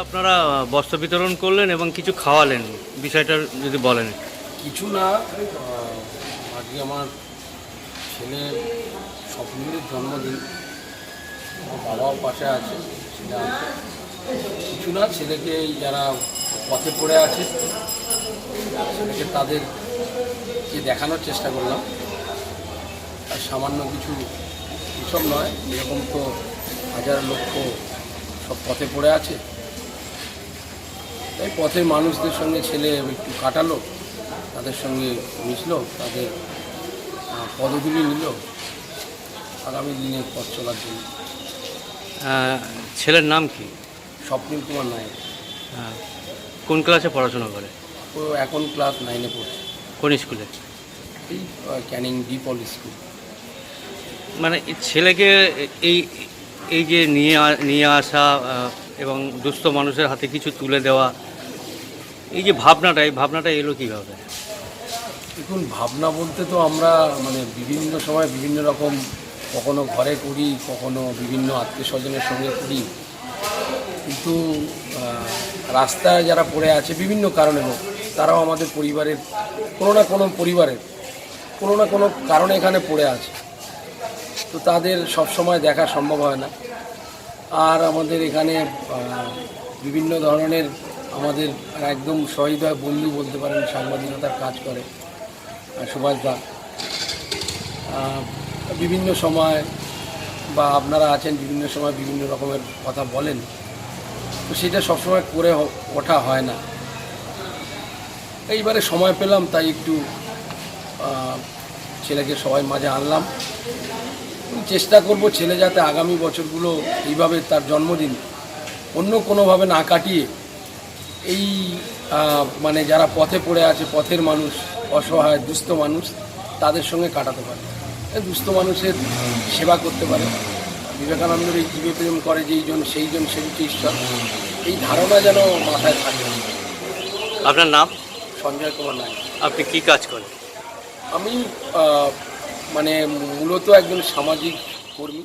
আপনারা বস্ত্র বিতরণ করলেন এবং কিছু খাওয়ালেন? বিষয়টা যদি বলেন। কিছু না আজকে আমার ছেলে স্বপ্নের জন্মদিন। বাবাও পাশে আছে আছে। কিছু না, ছেলেকে যারা পথে পড়ে আছে, ছেলেকে তাদেরকে দেখানোর চেষ্টা করলাম। আর সামান্য কিছু এসব নয়, এরকম তো হাজার লক্ষ সব পথে পড়ে আছে। তাই পথের মানুষদের সঙ্গে ছেলে একটু কাটালো তাদের সঙ্গে মিশলো তাদের পদগুলি নিল আগামী দিনে পথ চলার জন্য। ছেলের নাম কি? স্বপ্নীল কুমার নায়ক। কোন ক্লাসে পড়াশোনা করে? ও এখন ক্লাস নাইনে পড়ছে। কোন স্কুলে? এই ক্যানিং ডিপল স্কুল। মানে ছেলেকে এই এই যে নিয়ে নিয়ে আসা এবং দুস্থ মানুষের হাতে কিছু তুলে দেওয়া এই যে ভাবনাটা, এই ভাবনাটা এলো কীভাবে? দেখুন, ভাবনা বলতে তো আমরা মানে বিভিন্ন সময় বিভিন্ন রকম কখনো ঘরে করি, কখনো বিভিন্ন আত্মীয় স্বজনের সঙ্গে করি। কিন্তু রাস্তায় যারা পড়ে আছে, বিভিন্ন কারণে হোক, তারাও আমাদের পরিবারের, কোনো না কোনো পরিবারের, কোনো না কোনো কারণে এখানে পড়ে আছে। তো তাদের সব সময় দেখা সম্ভব হয় না। আর আমাদের এখানে বিভিন্ন ধরনের আমাদের একদম সহৃদয় বন্ধু বলতে পারেন সাংবাদিকতার কাজ করে সুভাষ দা। বিভিন্ন সময় বা আপনারা আছেন, বিভিন্ন সময় বিভিন্ন রকমের কথা বলেন, তো সেটা সবসময় করে ওঠা হয় না। এইবারে সময় পেলাম, তাই একটু ছেলেকে সবাই মাঝে আনলাম। চেষ্টা করব ছেলে যাতে আগামী বছরগুলো এইভাবে তার জন্মদিন অন্য কোনোভাবে না কাটিয়ে এই মানে যারা পথে পড়ে আছে পথের মানুষ অসহায় দুস্থ মানুষ তাদের সঙ্গে কাটাতে পারে। এই দুস্থ মানুষের সেবা করতে পারে। বিবেকানন্দের এই জীবে প্রেম করে যেই জন সেই ঈশ্বর। এই ধারণা যেন মাথায় থাকে। আপনার নাম? সঞ্জয় কুমার নায়ক। আপনি কি কাজ করেন? আমি মানে মূলত একজন সামাজিক কর্মী।